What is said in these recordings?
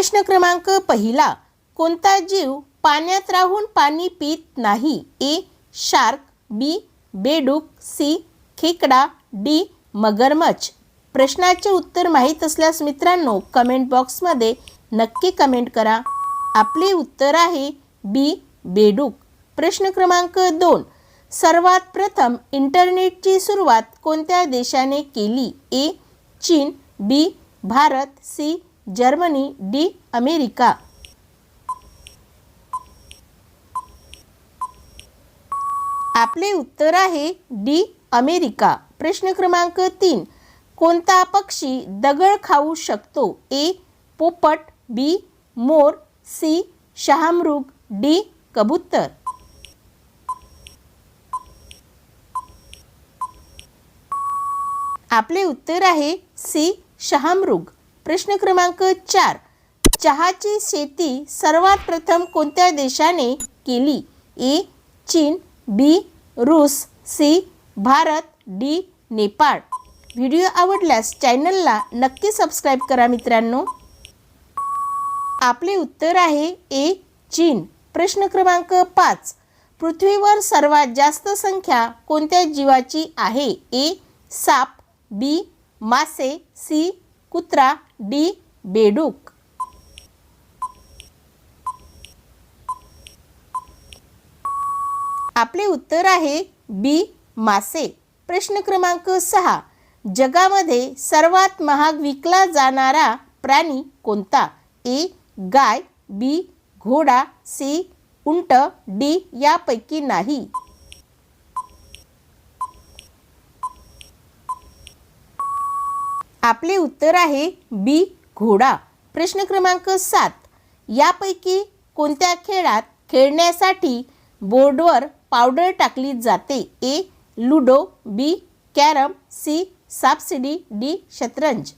प्रश्न क्रमांक पहिला कोणता जीव पाण्यात राहून पाणी पित नाही? ए शार्क बी बेडूक सी खेकडा डी मगरमच्छ. प्रश्नाचे उत्तर माहीत असल्यास मित्रांनो कमेंट बॉक्समध्ये नक्की कमेंट करा. आपले उत्तर आहे बी बेडूक. प्रश्न क्रमांक दोन सर्वात प्रथम इंटरनेटची सुरुवात कोणत्या देशाने केली? A China B Bharat C Germany D America. आपले उत्तर आहे डी अमेरिका. प्रश्न क्रमांक तीन. कोणता पक्षी दगड खाऊ शकतो? ए पोपट बी मोर सी शहामृग डी कबूतर. आपले उत्तर आहे सी शहामृग. प्रश्न क्रमांक चार. चहाची शेती सर्वात प्रथम कोणत्या देशाने केली? A. China B. Russia C. Bharat D. Nepal. Video आवडल्यास चॅनलला नक्की सबस्क्राईब करा मित्रांनो. आपले उत्तर आहे ए. चीन. प्रश्न क्रमांक पाच. पृथ्वीवर सर्वात जास्त संख्या कोणत्या जीवाची आहे? ए. साप बी. मासे सी. कुत्रा डी बेडूक. आपले उत्तर आहे बी मासे. प्रश्न क्रमांक सहा. जगामध्ये सर्वात महाग विकला जाणारा प्राणी कोणता? ए गाय बी घोडा सी उंट डी यापैकी नाही. आपले उत्तर आहे बी घोडा. प्रश्न क्रमांक सात. यापैकी कोणत्या खेळात खेळण्यासाठी बोर्डवर पावडर टाकली जाते? A ludo B carrom C सापसिडी D शतरंज.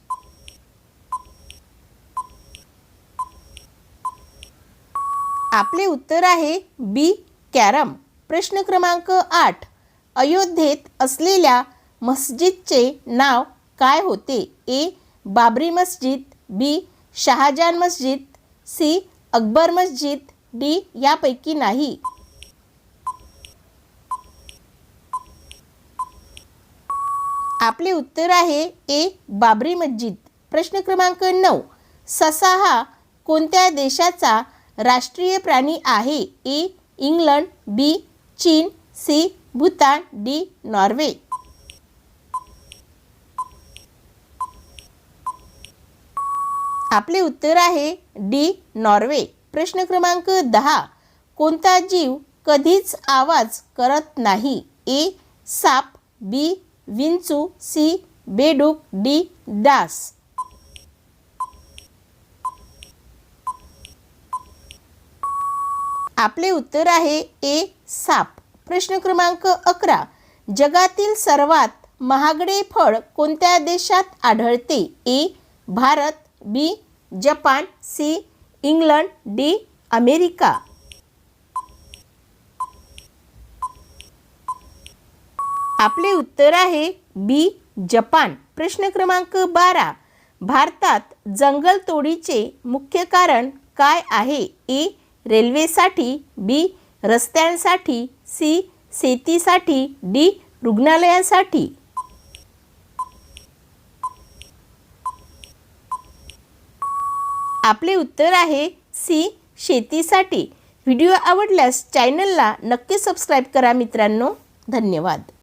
आपले उत्तर आहे बी कॅरम. प्रश्न क्रमांक आठ. अयोध्येत असलेल्या मस्जिदचे नाव काय होते? ए. बाबरी मस्जिद बी. शहाजान मस्जिद सी. अकबर मस्जिद डी. यापैकी नाही. आपले उत्तर आहे ए. बाबरी मस्जिद. प्रश्न क्रमांक नऊ. ससा हा कोणत्या देशाचा राष्ट्रीय प्राणी आहे? A. England B. China C. Bhutan D. Norway. आपले उत्तर आहे डी नॉर्वे. प्रश्न क्रमांक दहा. कोणता जीव कधीच आवाज करत नाही? ए साप बी विंचू सी बेडूक डी डास. आपले उत्तर आहे ए साप. प्रश्न क्रमांक अकरा. जगातील सर्वात महागडे फळ कोणत्या देशात आढळते? A Bharat B Japan C England D America. आपले उत्तर आहे बी जपान. प्रश्न क्रमांक बारा. भारतात जंगलतोडीचे मुख्य कारण काय आहे? ए रेल्वेसाठी बी रस्त्यांसाठी सी शेतीसाठी डी रुग्णालयासाठी. आपले उत्तर आहे सी शेतीसाठी. व्हिडिओ आवडल्यास चॅनलला नक्की सबस्क्राईब करा मित्रांनो. धन्यवाद.